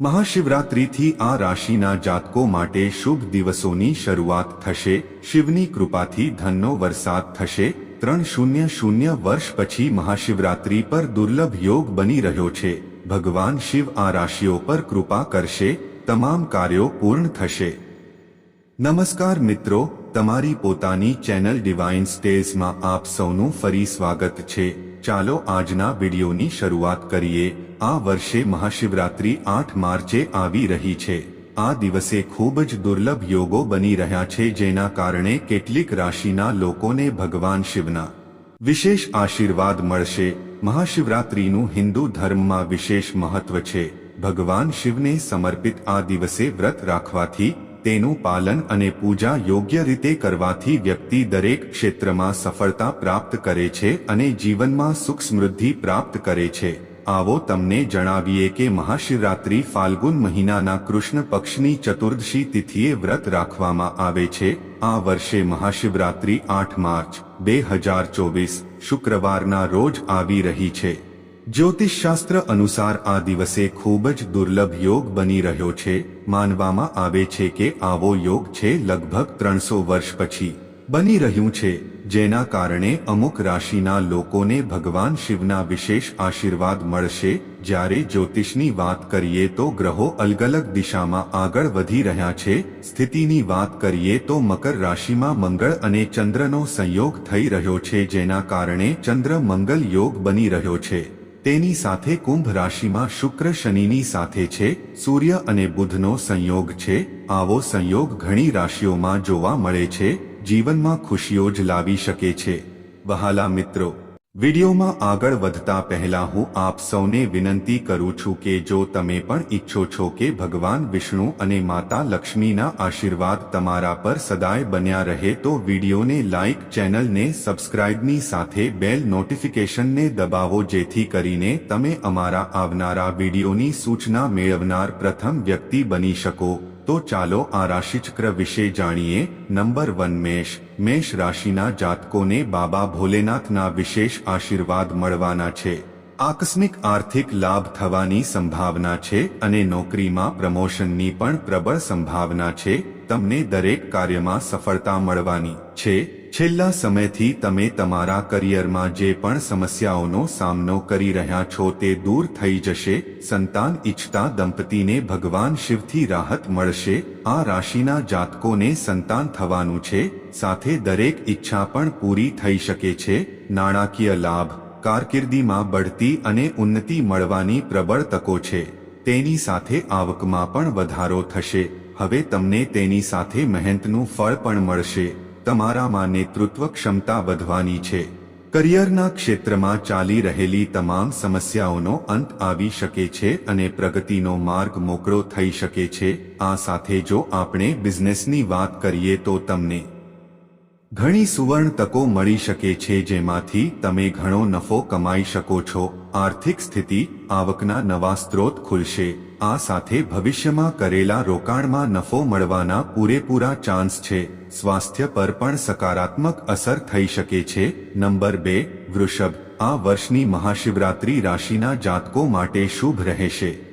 મહાશિવરાત્રિથી આ રાશિના જાતકો માટે શુભ દિવસોની શરૂઆત થશે. શિવની કૃપાથી ધનનો વરસાદ થશે. ત્રણ શૂન્ય શૂન્ય વર્ષ પછી મહાશિવરાત્રિ પર દુર્લભ યોગ બની રહ્યો છે. ભગવાન શિવ આ રાશિઓ પર કૃપા કરશે. તમામ કાર્યો પૂર્ણ થશે. નમસ્કાર મિત્રો, તમારી પોતાની ચેનલ ડિવાઇન સ્ટેઝમાં આપ સૌનું ફરી સ્વાગત છે. ચાલો આજના વિડીયોની શરૂઆત કરીએ. આ વર્ષે મહાશિવરાત્રિ આઠ માર્ચે આવી રહી છે. આ દિવસે ખૂબ જ દુર્લભ યોગો બની રહ્યા છે જેના કારણે કેટલીક રાશિના લોકોને ભગવાન શિવના વિશેષ આશીર્વાદ મળશે. મહાશિવરાત્રિનું હિન્દુ ધર્મમાં વિશેષ મહત્વ છે. ભગવાન શિવને સમર્પિત આ દિવસે વ્રત રાખવાથી તેનું પાલન અને પૂજા યોગ્ય રીતે કરવાથી વ્યક્તિ દરેક ક્ષેત્રમાં સફળતા પ્રાપ્ત કરે છે અને જીવનમાં સુખ સમૃદ્ધિ પ્રાપ્ત કરે છે. આવો તમને જણાવીએ કે મહાશિવરાત્રિ ફાલ્ગુન મહિનાના કૃષ્ણ પક્ષની ચતુર્દશી તિથિએ વ્રત રાખવામાં આવે છે. આ વર્ષે મહાશિવરાત્રિ આઠ માર્ચ, બે હજાર ચોવીસ, શુક્રવારના રોજ આવી રહી છે. જ્યોતિષશાસ્ત્ર અનુસાર આ દિવસે ખૂબ જ દુર્લભ યોગ બની રહ્યો છે. માનવામાં આવે છે કે આવો યોગ છે લગભગ ત્રણસો વર્ષ પછી બની રહ્યું છે, જેના કારણે અમુક રાશિના લોકોને ભગવાન શિવના વિશેષ આશીર્વાદ મળશે. જ્યારે જ્યોતિષની વાત કરીએ તો ગ્રહો અલગ અલગ દિશામાં આગળ વધી રહ્યા છે. સ્થિતિની વાત કરીએ તો મકર રાશિમાં મંગળ અને ચંદ્રનો સંયોગ થઈ રહ્યો છે, જેના કારણે ચંદ્ર મંગલ યોગ બની રહ્યો છે. તેની સાથે કુંભ રાશિમાં શુક્ર શનિની સાથે છે, સૂર્ય અને બુધનો સંયોગ છે, આવો સંયોગ ઘણી રાશિઓમાં જોવા મળે છે, જીવનમાં ખુશીઓ જ લાવી શકે છે. વહાલા મિત્રો વિડીયોમાં આગળ વધતા પહેલા હું આપ સૌને વિનંતી કરું છું કે જો તમે પણ ઈચ્છો છો કે ભગવાન વિષ્ણુ અને માતા લક્ષ્મીના આશીર્વાદ તમારા પર સદાય બન્યા રહે, તો વિડીયોને લાઇક ચેનલને સબસ્ક્રાઇબની સાથે બેલ નોટિફિકેશનને દબાવો જેથી કરીને તમે અમારા આવનારા વિડીયોની સૂચના મેળવનાર પ્રથમ વ્યક્તિ બની શકો. તો ચાલો આ રાશિચક્ર વિશે જાણીએ. નંબર વન મેષ. મેષ રાશિના જાતકોને બાબા ભોલેનાથના વિશેષ આશીર્વાદ મળવાના છે. આકસ્મિક આર્થિક લાભ થવાની સંભાવના છે અને નોકરીમાં પ્રમોશનની પણ પ્રબળ સંભાવના છે. તમને દરેક કાર્યમાં સફળતા મળવાની છે. છેલ્લા સમયથી તમે તમારા કરિયરમાં જે પણ સમસ્યાઓનો સામનો કરી રહ્યા છો તે દૂર થઈ જશે, સંતાન ઈચ્છતા દંપતીને ભગવાન શિવથી રાહત મળશે, આ રાશિના જાતકોને સંતાન થવાનું છે, સાથે દરેક ઈચ્છા પણ પૂરી થઈ શકે છે, નાણાકીય લાભ, કારકિર્દીમાં બઢતી અને ઉન્નતિ મળવાની પ્રબળ તકો છે, તેની સાથે આવકમાં પણ વધારો થશે, હવે તમને તેની સાથે મહેનતનું ફળ પણ મળશે. તમારામાં નેતૃત્વ ક્ષમતા વધવાની છે. કરિયરના ક્ષેત્રમાં ચાલી રહેલી તમામ સમસ્યાઓનો અંત આવી શકે છે અને પ્રગતિનો માર્ગ મોકળો થઈ શકે છે. આ સાથે જો આપણે બિઝનેસની વાત કરીએ તો તમને ઘણી સુવર્ણ તકો મળી શકે છે જેમાંથી તમે ઘણો નફો કમાઈ શકો છો. આર્થિક સ્થિતિ, આવકના નવા સ્ત્રોત ખુલશે. આ સાથે ભવિષ્યમાં કરેલા રોકાણમાં નફો મળવાના પૂરેપૂરા ચાન્સ છે. સ્વાસ્થ્ય પર પણ સકારાત્મક અસર થઈ શકે છે. નંબર બે, વૃષભ. આ વર્ષની મહાશિવરાત્રી રાશિના જાતકો માટે શુભ રહેશે.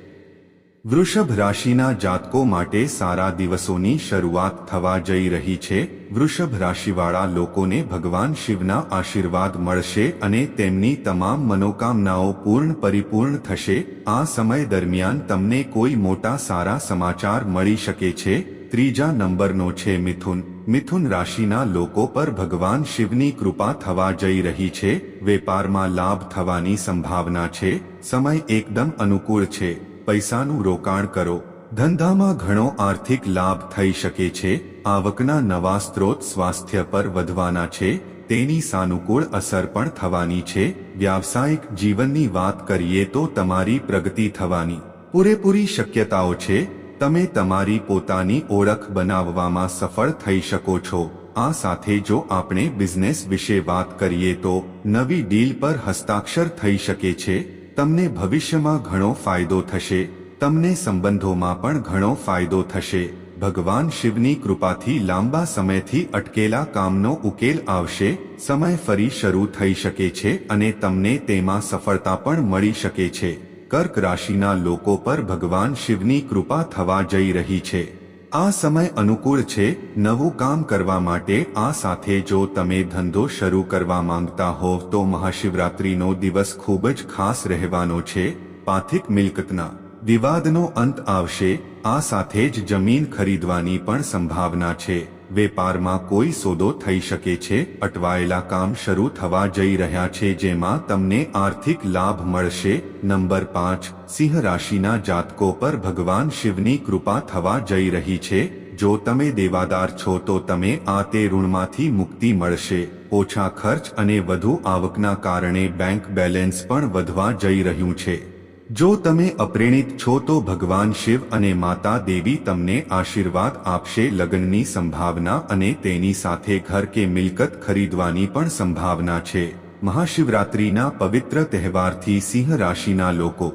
વૃષભ રાશિના જાતકો માટે સારા દિવસોની શરૂઆત થવા જઈ રહી છે. વૃષભ રાશિવાળા લોકોને ભગવાન શિવના આશીર્વાદ મળશે અને તેમની તમામ મનોકામનાઓ પૂર્ણ પરિપૂર્ણ થશે. આ સમય દરમિયાન તમને કોઈ મોટા સારા સમાચાર મળી શકે છે. ત્રીજા નંબરનો છે મિથુન. મિથુન રાશિના લોકો પર ભગવાન શિવની કૃપા થવા જઈ રહી છે. વેપારમાં લાભ થવાની સંભાવના છે. સમય એકદમ અનુકૂળ છે. પૈસાનું રોકાણ કરો. ધંધામાં ઘણો આર્થિક લાભ થઈ શકે છે. આવકના નવા સ્ત્રોત સ્વાસ્થ્ય પર વધવાના છે. તેની સાનુકૂળ અસર પણ થવાની છે. વ્યાવસાયિક જીવનની વાત કરીએ તો તમારી પ્રગતિ થવાની પૂરેપૂરી શક્યતાઓ છે. તમે તમારી પોતાની ઓળખ બનાવવામાં સફળ થઈ શકો છો. આ સાથે જો આપણે બિઝનેસ વિશે વાત કરીએ તો નવી ડીલ પર હસ્તાક્ષર થઈ શકે છે. તમને ભવિષ્યમાં ઘણો ફાયદો થશે, તમને સંબંધોમાં પણ ઘણો ફાયદો થશે. ભગવાન શિવની કૃપાથી લાંબા સમયથી અટકેલા કામનો ઉકેલ આવશે, સમય ફરી શરૂ થઈ શકે છે અને તમને તેમાં સફળતા પણ મળી શકે છે. કર્ક રાશિના લોકો પર ભગવાન શિવની કૃપા થવા જઈ રહી છે. આ સમય અનુકૂળ છે નવું કામ કરવા માટે. આ સાથે જો તમે ધંધો શરૂ કરવા માંગતા હોવ તો મહાશિવરાત્રિનો દિવસ ખૂબ જ ખાસ રહેવાનો છે. પાથિક મિલકતના વિવાદનો અંત આવશે. આ સાથે જ જમીન ખરીદવાની પણ સંભાવના છે. વેપારમાં કોઈ સોદો થઈ શકે છે, અટવાયેલા કામ શરૂ થવા જઈ રહ્યા છે જેમાં તમને આર્થિક લાભ મળશે. નંબર પાંચ, સિંહ રાશિના જાતકો પર ભગવાન શિવની કૃપા થવા જઈ રહી છે. જો તમે દેવાદાર છો તો તમે આ તે ઋણમાંથી મુક્તિ મળશે. ઓછા ખર્ચ અને વધુ આવકના કારણે બેંક બેલેન્સ પણ વધવા જઈ રહ્યું છે. જો તમે અપ્રેણિત છો તો ભગવાન શિવ અને માતા દેવી તમને આશીર્વાદ આપશે લગ્નની સંભાવના અને તેની સાથે ઘર કે મિલકત ખરીદવાની પણ સંભાવના છે. મહાશિવરાત્રિના પવિત્ર તહેવારથી સિંહ રાશિના લોકો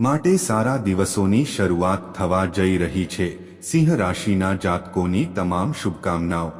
માટે સારા દિવસોની શરૂઆત થવા જઈ રહી છે. સિંહ રાશિના જાતકોની તમામ શુભકામનાઓ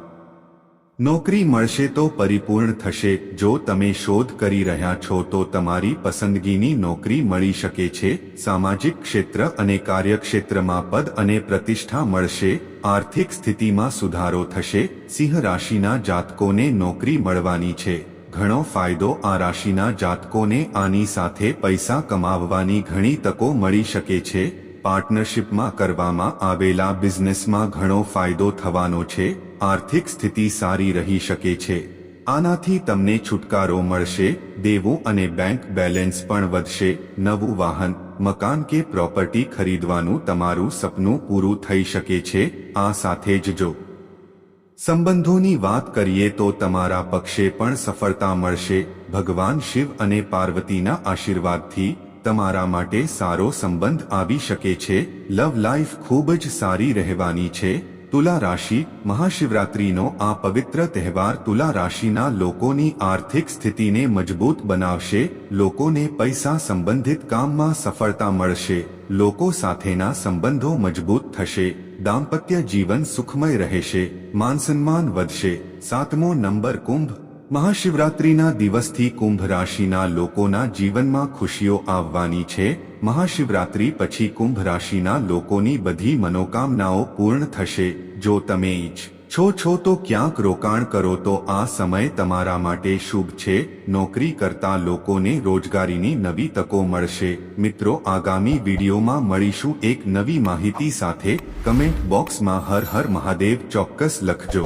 નોકરી મળશે તો પરિપૂર્ણ થશે. જો તમે શોધ કરી રહ્યા છો તો તમારી પસંદગીની નોકરી મળી શકે છે. સામાજિક ક્ષેત્ર અને કાર્યક્ષેત્રમાં પદ અને પ્રતિષ્ઠા મળશે. આર્થિક સ્થિતિમાં સુધારો થશે. સિંહ રાશિના જાતકોને નોકરી મળવાની છે. ઘણો ફાયદો આ રાશિના જાતકોને આની સાથે પૈસા કમાવવાની ઘણી તકો મળી શકે છે. પાર્ટનરશિપમાં કરવામાં આવેલા બિઝનેસમાં ઘણો ફાયદો થવાનો છે. આર્થિક સ્થિતિ સારી રહી શકે છે. આનાથી તમને છુટકારો મળશે, દેવું અને બેંક બેલેન્સ પણ વધશે. નવું વાહન, મકાન કે પ્રોપર્ટી ખરીદવાનું તમારું સપનું પૂરું થઈ શકે છે, આ સાથે જ જો. સંબંધોની વાત કરીએ તો તમારા પક્ષે પણ સફળતા મળશે. ભગવાન શિવ અને પાર્વતીના આશીર્વાદથી તમારા માટે સારો સંબંધ આવી શકે છે. લવ લાઈફ ખૂબ જ સારી રહેવાની છે. તુલા રાશિ મહાશિવરાત્રિનો આ પવિત્ર તહેવાર તુલા રાશિના લોકોની આર્થિક સ્થિતિને મજબૂત બનાવશે, લોકોને પૈસા સંબંધિત કામમાં સફળતા મળશે, લોકો સાથેના સંબંધો મજબૂત થશે, દાંપત્ય જીવન સુખમય રહેશે માનસન્માન વધશે. સાતમો નંબર કુંભ મહાશિવરાત્રિના દિવસથી કુંભ રાશિના લોકોના જીવનમાં ખુશીઓ આવવાની છે. મહાશિવરાત્રિ પછી કુંભ રાશિના લોકોની બધી મનોકામનાઓ પૂર્ણ થશે. જો તમે ઈચ્છ છો છો તો ક્યાંક રોકાણ કરો તો આ સમય તમારા માટે શુભ છે. નોકરી કરતા લોકોને રોજગારીની નવી તકો મળશે. મિત્રો, આગામી વિડીયોમાં મળીશું એક નવી માહિતી સાથે. કમેન્ટ બોક્સમાં હર હર મહાદેવ ચોક્કસ લખજો.